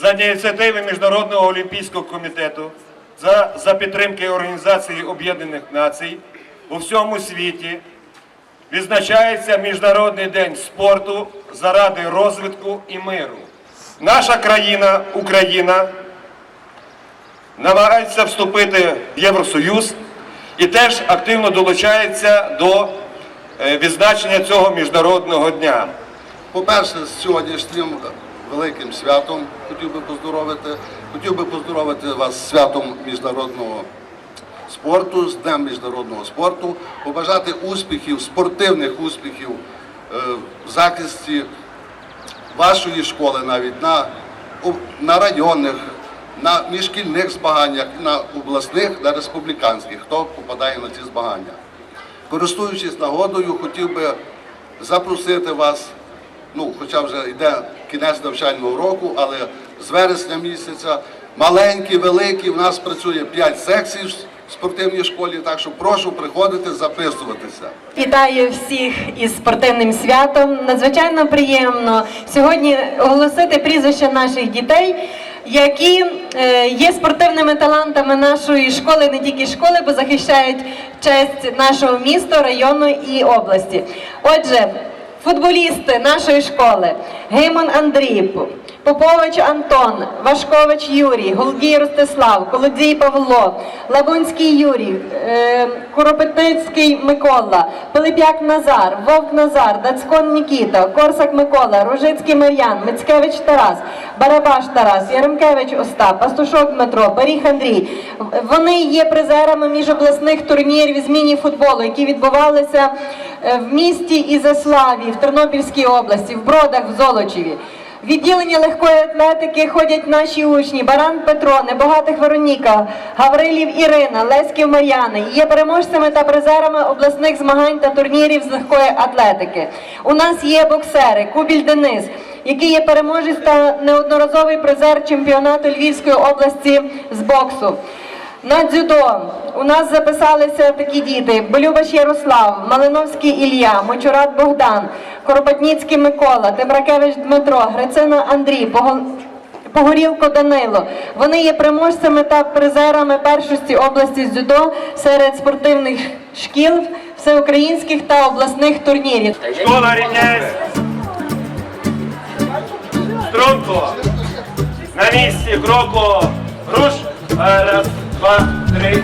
за ініціативи Міжнародного олімпійського комітету, за, за підтримки Організації Об'єднаних Націй у всьому світі відзначається Міжнародний день спорту заради розвитку і миру. Наша країна, Україна, намагається вступити в Євросоюз і теж активно долучається до е, відзначення цього міжнародного дня. По-перше, з сьогоднішнім великим святом хотів би поздоровити. Хотів би поздоровити вас святом міжнародного спорту, з Днем міжнародного спорту, побажати успіхів, спортивних успіхів е, в захисті вашої школи навіть на, на районних, на міжшкільних змаганнях, на обласних, на республіканських, хто попадає на ці змагання. Користуючись нагодою, хотів би запросити вас, ну, хоча вже йде кінець навчального року, але з вересня місяця, маленькі, великі, в нас працює 5 секцій в спортивній школі, так що прошу приходити, записуватися. Вітаю всіх із спортивним святом. Надзвичайно приємно сьогодні оголосити прізвища наших дітей, які е, є спортивними талантами нашої школи, не тільки школи, бо захищають честь нашого міста, району і області. Отже, футболісти нашої школи: Гейман Андрій, Попович Антон, Вашкович Юрій, Голдій Ростислав, Колодзій Павло, Лабунський Юрій, е, Куропетницький Микола, Пилип'як Назар, Вовк Назар, Дацькон Нікіта, Корсак Микола, Рожицький Мар'ян, Мицькевич Тарас, Барабаш Тарас, Яремкевич Остап, Пастушок Дмитро, Баріг Андрій. Вони є призерами міжобласних турнірів з міні-футболу, які відбувалися в місті Ізяславі, в Тернопільській області, в Бродах, в Золочеві. Відділення легкої атлетики ходять наші учні Баран Петро, Небогатих Вероніка, Гаврилів Ірина, Леськів Мар'яни. Є переможцями та призерами обласних змагань та турнірів з легкої атлетики. У нас є боксери Кубіль Денис, який є переможець та неодноразовий призер чемпіонату Львівської області з боксу. На дзюдо у нас записалися такі діти: Болюбаш Ярослав, Малиновський Ілля, Мочурат Богдан, Коропатніцький Микола, Темракевич Дмитро, Грицина Андрій, Пого- Погорілко Данило. Вони є переможцями та призерами першості області дзюдо серед спортивних шкіл, всеукраїнських та обласних турнірів. Школа рівняється. Струнко. На місці кроку. Руш. Раз, два, три,